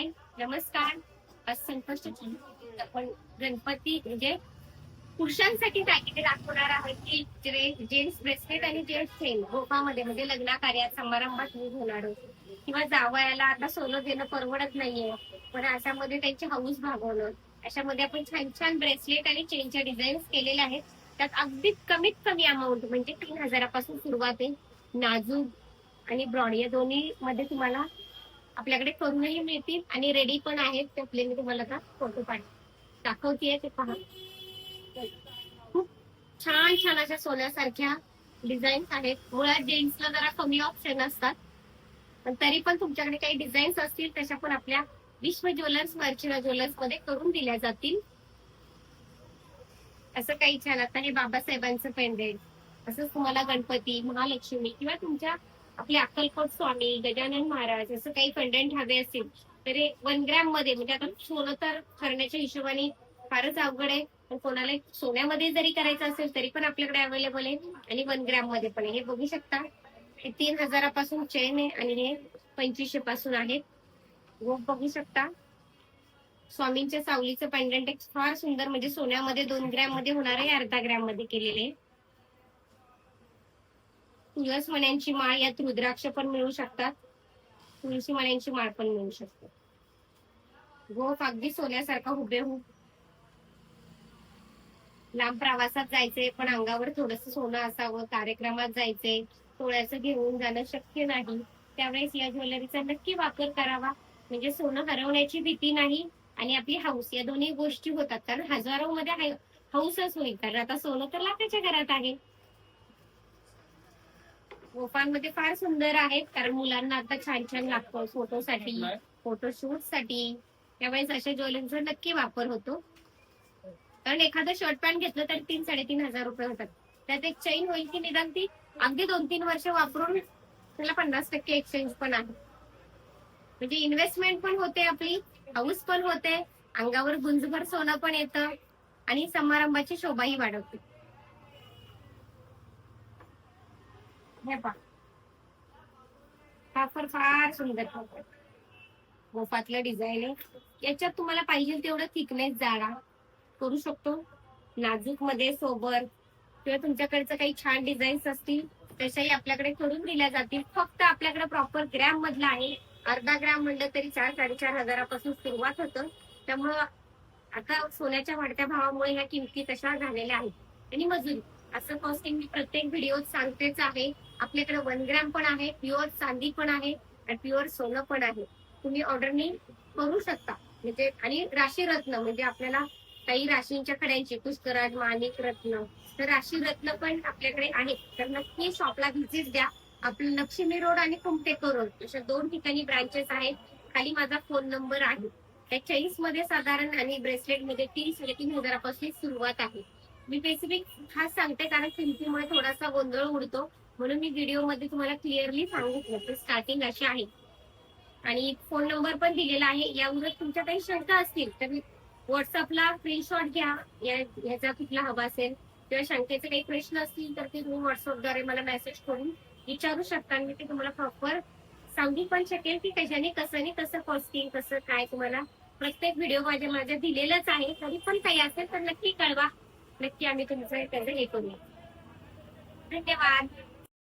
हाय नमस्कार. आज संकष्ट आपण गणपती म्हणजे पुरुषांसाठी दागिने दाखवणार आहोत की जे जेंट्स ब्रेसलेट आणि जेंट्स चेन गोपामध्ये म्हणजे लग्न कार्यात समारंभात यूज होणार किंवा जावयाला आता सोनं देणं परवडत नाहीये पण अशामध्ये त्यांची हाऊस भागवणं. अशामध्ये आपण छान छान ब्रेसलेट आणि चेनच्या डिझाईन्स केलेल्या आहेत. त्यात अगदी कमीत कमी अमाऊंट म्हणजे तीन हजारापासून सुरुवात आहे. नाजूक आणि ब्रॉड या दोन्ही मध्ये तुम्हाला आपल्याकडे करूनही मिळतील आणि रेडी पण आहेत त्यातले मी तुम्हाला आता फोटो पाठ दाखवतीये ते पहा. खूप छान छान अशा सोन्यासारख्या डिझाईन्स आहेत. मुळात जेंट्सला जरा कमी ऑप्शन असतात. पण तरी पण तुमच्याकडे काही डिझाईन्स असतील तशा पण आपल्या विश्व ज्वेलर्स वर्चुअल ज्वेलर्समध्ये करून दिल्या जातील. असं काही छान. आता हे बाबासाहेबांचं पेंडेंट असंच तुम्हाला गणपती महालक्ष्मी किंवा तुमच्या आपले अक्कलकोट स्वामी गजानन महाराज असं काही पेंडेंट हवे असतील तरी वन ग्रॅममध्ये म्हणजे आता सोनं तर करण्याच्या हिशोबाने फारच अवघड आहे पण कोणाला सोन्यामध्ये जरी करायचं असेल तरी पण आपल्याकडे अवेलेबल आहे आणि वन ग्रॅममध्ये पण हे बघू शकता हे तीन हजारापासून चेन आहे आणि हे पंचवीसशे पासून आहेत गोप बघू शकता स्वामींच्या सावलीचं पेंडंट एक फार सुंदर म्हणजे सोन्यामध्ये दोन ग्रॅममध्ये होणार आहे अर्धा ग्रॅममध्ये केलेले आहे. तुळस मण्यांची माळ यात रुद्राक्ष पण मिळू शकतात. तुळशी मण्यांची माळ पण मिळू शकते. गोफ अगदी सोन्यासारखा हुबेहूब. लांब प्रवासात जायचंय पण अंगावर थोडस सोनं असावं कार्यक्रमात जायचंय सोन्याचं घेऊन जाणं शक्य नाही. त्यावेळेस या ज्वेलरीचा नक्की वापर करावा. म्हणजे सोनं हरवण्याची भीती नाही आणि आपली हाऊस या दोन्ही गोष्टी होतात. कारण हजारो मध्ये हाऊसच होईल कारण आता सोनं तर लाखाच्या घरात आहे. गोपांमध्ये फार सुंदर आहेत. कारण मुलांना आता छान छान लागतो फोटोसाठी फोटोशूटसाठी त्यावेळेस अशा ज्वेलरीचा नक्की वापर होतो. कारण एखादं शर्ट पॅन्ट घेतलं तर तीन साडेतीन हजार रुपये होतात. त्यात एक चैन होईल की निदान ती अगदी दोन तीन वर्ष वापरून त्याला पन्नास टक्के एक्सचेंज पण आहे. म्हणजे इन्व्हेस्टमेंट पण होते आपली हाऊस पण होते अंगावर गुंजभर सोनं पण येतं आणि समारंभाची शोभाही वाढवते. हे पहा. फार सुंदर गोफातलं डिझाईन आहे. याच्यात तुम्हाला पाहिजे तेवढं थिकनेस जाडा करू शकतो. नाजूकमध्ये सोबर किंवा तुमच्याकडचं काही छान डिझाईन्स असतील तशाही आपल्याकडे करून दिल्या जातील. फक्त आपल्याकडे प्रॉपर ग्रॅम मधला आहे. अर्धा ग्रॅम म्हणलं तरी चार साडेचार हजारापासून सुरुवात होतं. त्यामुळं आता सोन्याच्या वाढत्या भावामुळे ह्या किमती तशा झालेल्या आहेत. आणि मजुरी. असं कॉस्टिंग मी प्रत्येक व्हिडिओत सांगतेच आहे. आपल्याकडे वन ग्रॅम पण आहे प्युअर चांदी पण आहे आणि प्युअर सोनं पण आहे. तुम्ही ऑर्डरनी करू शकता. म्हणजे आणि राशी रत्न म्हणजे आपल्याला काही राशींच्या खड्यांची पुष्कराज माणिक रत्न तर राशी रत्न पण आपल्याकडे आहे तर नक्की शॉपला व्हिजिट द्या. आपलं लक्ष्मी रोड आणि कुमटेकर रोड अशा दोन ठिकाणी ब्रांचेस आहेत. खाली माझा फोन नंबर आहे. त्या चाळीसमध्ये साधारण आणि ब्रेसलेटमध्ये तीन साडेतीन हजारापासून सुरुवात आहे. मी बेसिफिक खास सांगते कारण किमतीमुळे थोडासा गोंधळ उडतो. म्हणून मी व्हिडिओमध्ये तुम्हाला क्लिअरली सांगितलं की स्टार्टिंग अशी आहे. आणि फोन नंबर पण दिलेला आहे. यावर तुमच्या काही शंका असतील तर व्हॉट्सअपला स्क्रीनशॉट घ्या. याचा कुठला हवा असेल किंवा शंकेचे काही प्रश्न असतील तर ते तुम्ही व्हॉट्सअपद्वारे मला मेसेज करून विचारू शकता आणि मी ते तुम्हाला प्रॉपर सांगू पण शकेल की कशाने कसं आणि कसं कॉस्टिंग कसं काय तुम्हाला प्रत्येक व्हिडिओ माझ्या माझ्या दिलेलाच आहे. तरी पण काही असेल तर नक्की कळवा. नक्की आम्ही तुमचं त्याचं हे करू धन्यवाद.